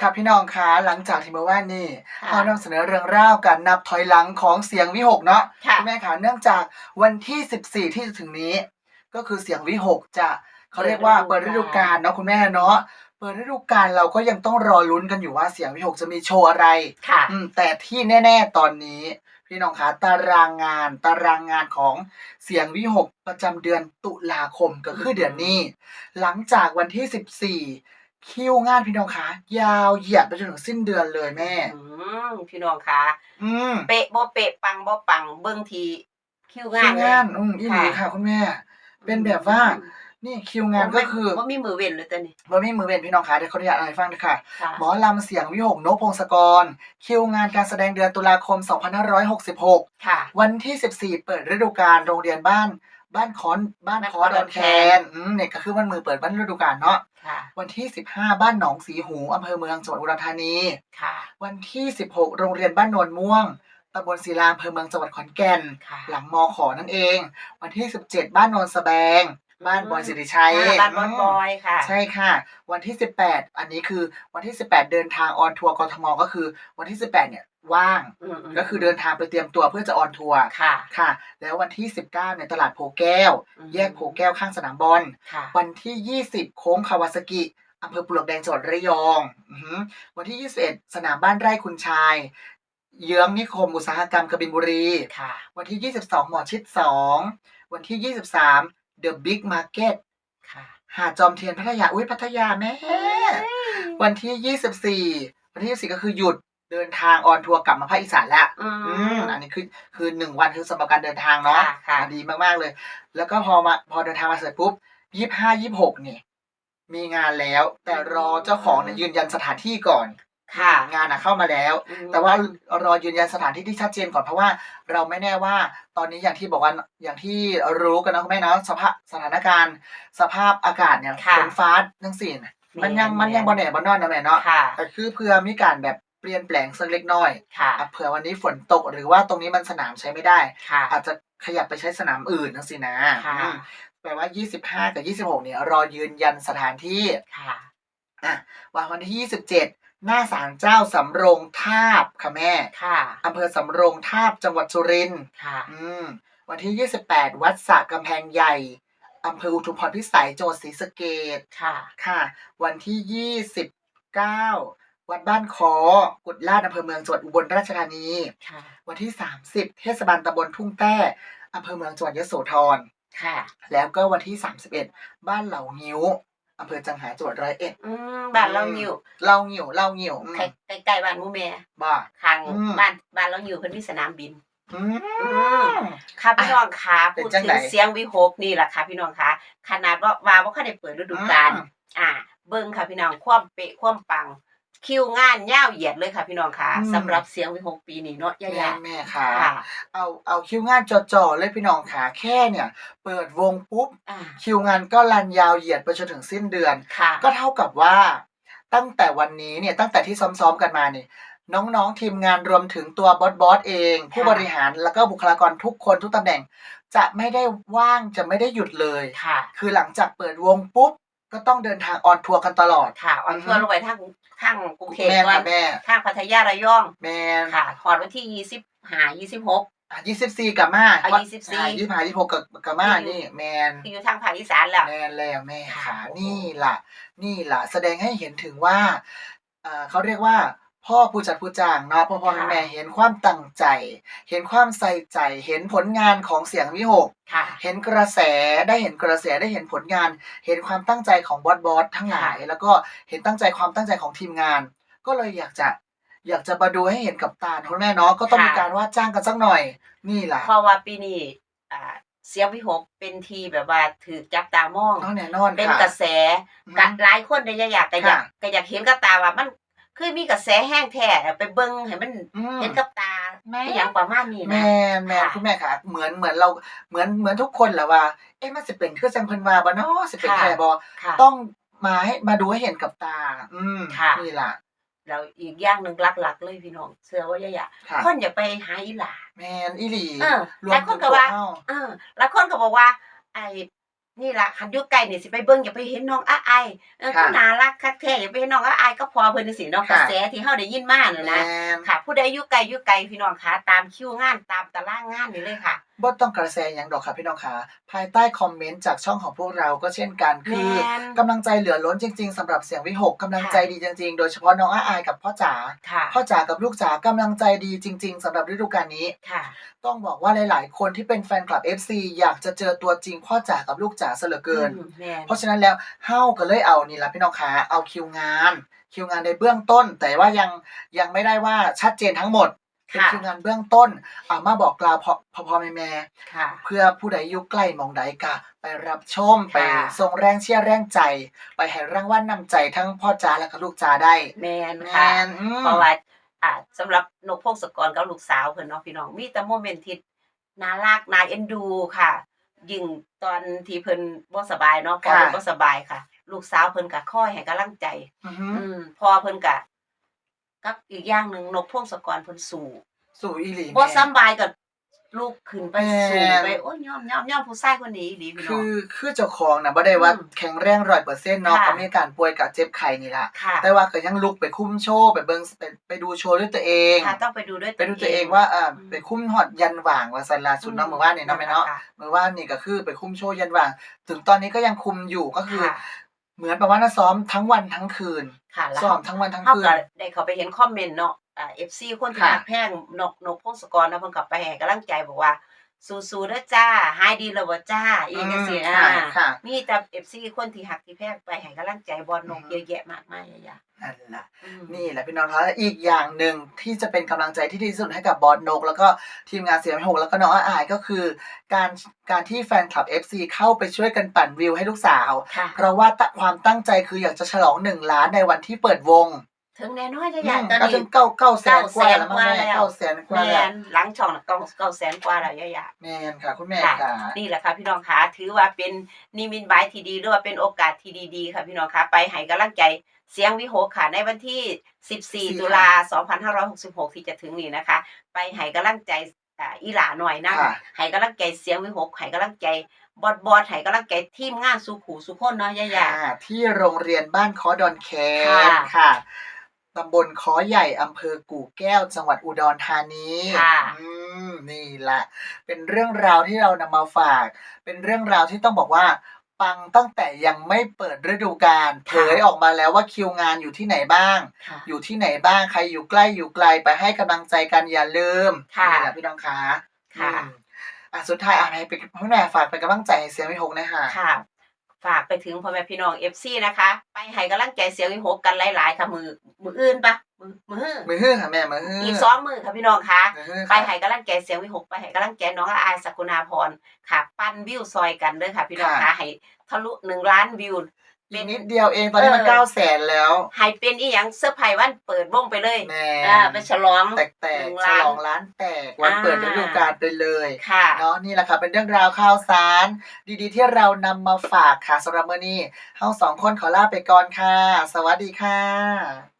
ครับพี่น้องคะหลังจากที่เมื่อวานนี้ค่ะเรานำเสนอเรื่องราวการนับถอยหลังของเสียงวิหกเนาะค่ะคุณแม่คะเนื่องจากวันที่ 14 ที่จะถึงนี้ ก็คือเสียงวิหกจะเขาเรียกว่าเปิดฤดูกาลเนาะคุณแม่เนาะเปิดฤดูกาลเราก็ยังต้องรอลุ้นกันอยู่ว่าเสียงวิหกจะมีโชว์อะไร ค่ะ อืมแต่ที่แน่ ๆ ตอนนี้ พี่น้องคะตารางงานตารางงานของเสียงวิหกประจำเดือนตุลาคมก็คือเดือนนี้ หลังจากวันที่14 คิวงานพี่น้องคะยาวเหยียดไปจนถึงสิ้นเดือนเลยแม่ อืมพี่น้องคะอืมเป๊ะบ่เป๊ะปังบ่ปังเบิ่งทีคิวงาคินวเลยงานอืมอีหลีค่ะคุณแม่ เป็นแบบว่า นี่คิวงานก็คือบ่มีมือเว้นเลยตัวนี้บ่มีมือเว้นพี่น้องคะเดี๋ยวขออนุญาตอ่านให้ฟังนะคะค่ะหมอลำเสียงวิหกนพพงศกร คิวงานการแสดงเดือนตุลาคม 2566 ค่ะ วันที่ 14 เปิดฤดูกาลโรงเรียนบ้าน บ้านคอนบ้านคอบ้านคอดอนแคดอนแคนนอืมเนี่ยก็คือวันมือเปิดบ้านฤดูกาลเนาะค่ะวันที่ 15 บ้านหนองสีหูอำเภอเมืองจังหวัดอุดรธานีค่ะวันที่ 16 โรงเรียนบ้านโนนม่วงตำบลศิลาอำเภอเมืองจังหวัดขอนแก่นค่ะหลังมอขอนั่นเอง วันที่ 17 บ้านโนนสแบง บ้านบอยสิริชัยอ่าบ้านบอยบอยค่ะ ใช่ค่ะ วันที่ 18 อันนี้คือวันที่ 18 เดินทางออนทัวร์กทมก็คือ วันที่ 18 เนี่ยว่าง อืมก็คือเดินทางไปเตรียมตัวเพื่อจะออนทัวร์ค่ะค่ะ แล้ววันที่ 19ในตลาดโพแก้วอืมแยกโพแก้วข้างสนามบอล ค่ะ วันที่ 20 โค้งคาวาซากิอำเภอปลวกแดงจังหวัดระยองอือหือวันที่ 21 สนามบ้านไร่คุณชาย เยื้องนิคมอุตสาหกรรมกบินบุรี ค่ะ วันที่ 22 หมอชิด 2 วันที่ 23 The Big Market ค่ะ หาดจอมเทียนพัทยา อุ้ยพัทยาแม่ วันที่ 24 วันที่ 24 ก็คือหยุดเดินทางออนทัวร์กลับมาภาคอีสานแล้ว อือืมมอันนี้คือคือหนึ่งวันคือสำหรับการเดินทางเนาะค่ะค่ะอ่าดีมากๆเลย แล้วก็พอมาพอเดินทางมาเสร็จปุ๊บยี่ห้ายี่หกเนี่ย มีงานแล้ว แต่รอเจ้าของเนี่ยยืนยันสถานที่ก่อน ค่ะ งานอะเข้ามาแล้ว อืม แต่ว่ารอยืนยันสถานที่ที่ชัดเจนก่อนเพราะว่าเราไม่แน่ว่าตอนนี้อย่างที่บอกว่าอย่างที่รู้กันนะคุณแม่เนาะสภาพสถานการณ์ สภาพอากาศเนี่ยค่ะฝนฟ้าทั้งสี่น่ะมันยังมันยังบอแน่บอนอนนะแม่เนาะค่ะ แต่คือเพื่อมีการแบบเปลี่ยนแปลงสักเล็กน้อยค่ะ อะเผื่อวันนี้ฝนตกหรือว่าตรงนี้มันสนามใช้ไม่ได้ ค่ะ อาจจะขยับไปใช้สนามอื่นทั้งสินะค่ะ อืมแปลว่า 25 กับ 26เนี่ยรอยืนยันสถานที่ ค่ะอะวันวันที่27 หน้าศาลเจ้าสำโรงทาบค่ะแม่ค่ะอำเภอสำโรงทาบจังหวัดสุรินทร์ค่ะ อืมวันที่ 28 วัดสระกำแพงใหญ่อำเภออุทุมพรพิสัยจังหวัดศรีสะเกษค่ะ ค่ะ วันที่ 29 วัดบ้านคอกุดลาดอำเภอเมืองจังหวัดอุบลราชธานีค่ะ วันที่ 30 เทศบาลตำบลทุ่งแต้อำเภอเมืองจังหวัดยโสธรค่ะ แล้วก็วันที่ 31 บ้านเหล่างิ้ว อำเภอจังหารจังหวัดร้อยเอ็ดอืมบ้านเราอยู่เล่างิ้วเล่างิ้วอืมใกล้ใกล้ๆบ้านหมูแม่บ้าข้างอืม บ้านบ้านเราอยู่เพิ่นมีสนามบิน อืม ค่ะพี่น้องคะเป็นพูดจังถึไหน งเสียงวิหกนี่แหละค่ะพี่น้องคะขนาดว่าว่าบ่คันได้เปิดฤดูกาลอืมอ่า เบิ่งค่ะพี่น้องความเป๊ะความปัง คิวงานยาวเหยียดเลยค่ะพี่น้องค่ะอืม สำหรับเสียงวิหกปีนี้เนาะย่าแม่ยาแม่ค่ะ ค่ะเอาเอาคิวงานจ่อๆเลยพี่น้องค่ะแค่เนี่ย เปิดวงปุ๊บอ่าคิวงานก็รันยาวเหยียดไปจนถึงสิ้นเดือน ค่ะก็เท่ากับว่า ตั้งแต่วันนี้เนี่ยตั้งแต่ที่ซ้อมๆกันมาเนี่ยน้องๆทีมงานรวมถึงตัวบอสบอสเอง ผู้บริหารแล้วก็บุคลากรทุกคนทุกตำแหน่ง จะไม่ได้ว่างจะไม่ได้หยุดเลย ค่ะ คือหลังจากเปิดวงปุ๊บ ก็ต้องเดินทางออนทัวร์กันตลอด ค่ะออนทัวร์ลงไปทางทางกรุงเทพแม่ก่อค่ะนแม่ทางพัทยาระยอง แม่ค่ะฮอดวันที่ยี่สิบห้ายี่สิบหกยี่สิบสี่กับมาอะ24ยี่สิบห้ายี่สิบหกกับกับมานี่แมนคืออยู่ทางภาคอีสานแล้วแม่แล้วแม่ค่ะค่ะ นี่ล่ะ นี่ล่ะ แสดงให้เห็นถึงว่าเอ่อเขาเรียกว่า พ่อผู้จัดผู้จ้างเนาะพ่อพ่อแม่ค่ะแม่เห็นความตั้งใจ เห็นความใส่ใจเห็นผลงานของเสียงวิหกค่ะ เห็นกระแสได้เห็นกระแสได้เห็นผลงาน เห็นความตั้งใจของบอสบอสทั้งหลายค่ะแล้วก็เห็นตั้งใจความตั้งใจของทีมงาน ก็เลยอยากจะอยากจะมาดูให้เห็นกับตาคุณแม่เนาะก็ต้องมีการว่าจ้างกันสักหน่อย นี่ล่ะเพราะว่าปีนี้อ่าเสียงวิหกเป็นทีแบบว่าถือจับตามองต้องแน่นอนเป็นค่ะกระแสอืมกัหลายคนได้อยากก็อยากค่ะก็อยากเห็นกับตาว่ามัน คือมีกระแสแห้งแท้ไปเบิ่งให้มันอืม เห็นกับตาแม่อหย่างประมาณนี้แมนะนแมนค่ะคุณแม่ค่ะ เหมือนเหมือนเราเหมือนเหมือนทุกคนแหละว่า เอ๊ะมันสิเป็นคือจังเพิ่นว่าบ่เนาะสิเป็นค่ะแค่บ่ค่ะ ต้องมาให้มาดูให้เห็นกับตา อืมค่ะ นี่ล่ะแล้วอีกอย่างหนึ่งหลักๆ เลยพี่น้องเสื้อว่าอย่าค่ะ คนอย่าไปหาอีหลาแมนอีหลีเออรหวลามยคถึนงก็ตัวว่าเฮาเออหลายคนก็บอกว่า ไอ้ นี่ล่ะคันอยู่ไกลนี่สิไปเบิ่งอย่าไปเห็นน้องอ้าไอายเออค่ะคือน่ารักคักแท้อย่าไปเห็นน้องอ้าไอายก็พอเพิ่นจังซี่เนาะกค่ะระแสที่เฮาได้ยินมาน่ะแมนะนค่ะ ผู้ใดอยู่ไกลอยู่ไกลพี่น้องคะตามคิวงานตามตารางงานนี่เลยค่ะ บ่ต้องกระแสอย่างดอกค่ะพี่น้องค่ะภายใต้คอมเมนต์จากช่องของพวกเราก็เช่นกันแมคือนกำลังใจเหลือล้นจริง ๆสำหรับเสียงวิหกกำลังใจดีจริง ๆ โดยเฉพาะน้องอาอายกับพ่อจ๋าค่ะ พ่อจ๋ากับลูกจ๋ากำลังใจดีจริง ๆสำหรับฤดูกาลนี้ ค่ะ ต้องบอกว่าหลาย ๆ คนที่เป็นแฟนคลับ FC อยากจะเจอตัวจริงพ่อจ๋ากับลูกจ๋าซะเหลือเกิน อืมแม่นเพราะฉะนั้นแล้วเฮาก็เลยเอานี่ละพี่น้องขาเอาคิวงาน คิวงานในเบื้องต้น แต่ว่ายังยังไม่ได้ว่าชัดเจนทั้งหมด เป็นค่ะคิวงานเบื้องต้นเอามาบอกกล่าวพ่อพ่อพ่อแม่แม่ค่ะเพื่อผู้ใดอยู่ใกล้หมองใดกะ ไปรับชมค่ะไปส่งแรงเชียร์แรงใจ ไปให้รางวัลนำใจทั้งพ่อจ๋าและก็ลูกจ๋าได้ แม่นแมค่ะนอืมเพราะว่าอ่าสำหรับนกพงศกรกับลูกสาวเพิ่นเนาะพี่น้องมีแต่โมเมนต์ที่น่ารักน่าเอ็นดูค่ะ ยิ่งตอนที่เพิ่นบ่สบายเนาะพอเพิ่นบ่สบายค่ะ ลูกสาวเพิ่นก็คอยให้กำลังใจ อือหืออืมพอเพิ่นก็ กับอีกอย่างหนึงนกพงศกรเพิ่นสู้สู่อีหลีบ่แม่สำบายก็ลูกขึ้นไปสู้แม่นไปโอ้ยยอมยอมยอมผู้ชายคนนี้ดีพี่น้คือง อคือเจ้าของนะบ่ได้ว่าอืมแข็งแรงร้อยเปอร์เซ็นต์เนาะค่ะ ก็มีอาการป่วยกับเจ็บไข้นี่ล่ะ ค่ะแต่ว่าก็ยังลุกไปคุ้มโชว์ไปเบิ่งไปไปดูโชว์ด้วยตัวเอง ค่ะต้องไปดูด้วย ไปดูตัวเองว่าเอออืมไปคุ้มฮอดยันหว่างว่าสันลาสุดเนาะเมื่อวานนี่เนาะแม่เนาะค่เมื่อวานนี่ก็คือไปคุ้มโชว์ยันหว่าง ถึงตอนนี้ก็ยังคุมอยู่ก็คือ ค่ะ เหมือนประมาณว่าซ้อมทั้งวันทั้งคืน ค่ะแล้วซ้อมทั้งวันทั้งเขาคืนก็ได้เขาไปเห็นคอมเมนต์เนาะอ่า FC คนที่ค่ะหักแพงนกนกพงศกรนะเพิ่นกลับไปให้กำลังใจบอกว่า สู้ๆเด้อจ้าหายดีแล้วบ่จ้าอีกจังซี่อือ่ามค่ะค่ะ มีแต่ FC คนที่หักที่แพงไปให้กำลังใจบอลนกอืมเยอะแยะมากมายอย่านั่นล่ะๆอืมนี่แหละพี่น้องคะและอีกอย่างหนึ่งที่จะเป็นกำลังใจที่ดีที่สุดให้กับบอสนก แล้วก็ทีมงานเสียงไม่หกแล้วก็น้องอาอายก็คือ การการที่แฟนคลับ FC เข้าไปช่วยกันปั่นวิวให้ลูกสาวค่ะเพราะว่าตะความตั้งใจคืออยากจะฉลองหนึ่งล้านในวันที่เปิดวง ถึงแน่นอนจะอือยากมตอนก็นี้ถึงเก้าเก้าแสนกว่าแล้วมั้ง900,000แม่แล้วเก้าแสนกว่าแม่แล้วนหลังช่องน่ะ9 9แสนกว่าแล้วย่าๆแม่นค่ะ คุณแม่ค่ะค่ะ นี่แหละค่ะพี่น้องคะถือว่าเป็นนิมิตหมายที่ดีหรือว่าเป็นโอกาสที่ดีๆค่ะพี่น้องคะไปให้กำลังใจเสียงวิโหกค่ะในวันที่ 14 ตุลา 2566 ที่จะถึงนี้นะคะ ไปให้กำลังใจอ่าอีหลาหน่อยนะค่ะให้กำลังใจเสียงวิโหกให้กำลังใจบอดบอดให้กำลังใจทีมงานสุขูสุคนเนาะย่าค่ะที่โรงเรียนบ้านคอดอนแคนค่ะค่ะ ตำบลคอใหญ่อำเภอกู่แก้วจังหวัดอุดรธานีค่ะอืมนี่แหละเป็นเรื่องราวที่เรานำมาฝาก เป็นเรื่องราวที่ต้องบอกว่าปังตั้งแต่ยังไม่เปิดฤดูกาลเผยออกมาแล้วว่าคิวงานอยู่ที่ไหนบ้างๆค่ะอยู่ที่ไหนบ้างใครอยู่ใกล้อยู่ไกลไปให้กำลังใจกันอย่าลืมค่ะนี่แหละพี่น้องคะค่ะอืมอะสุดท้ายอะให้เป็นพ่อแม่ฝากเป็นกำลังใจให้เสียงวิหกนะคะค่ะ ฝากไปถึงพ่อแม่พี่น้อง FC นะคะ ไปให้กำลังใจเสียงวิโหกกันหลาย ๆ ค่ะ มือมืออื่นปะมือมือมือฮื้อค่ะแม่มือฮื้ออีอีกสองมือค่ะพี่น้องคะมือฮื้อไปค่ะให้กำลังใจเสียงวิหกไปให้กำลังใจน้องอายสกุณาพรค่ะ ปั้นวิวซอยกันเด้อค่ะ พี่น้องคะให้ทะลุหนึ่งล้านวิว อีกนิดเดียวเองตอนนี้มันเออเก้าแสนแล้วให้เป็นอีหยังเสื้อร์ไผ่วันเปิดวงไปเลยแม่อ่าไปฉลอง แตกแตหนึ่กงฉล้านลองร้านแตกวันอ่า เปิดฤดูกาลไปเลยค่ะ เนาะนี่แหละค่ะเป็นเรื่องราวข่าวสาร ดีๆ ที่เรานำมาฝากค่ะสำหรับมื้อนี้เฮาสองคนขอลาไปก่อนค่ะ สวัสดีค่ะ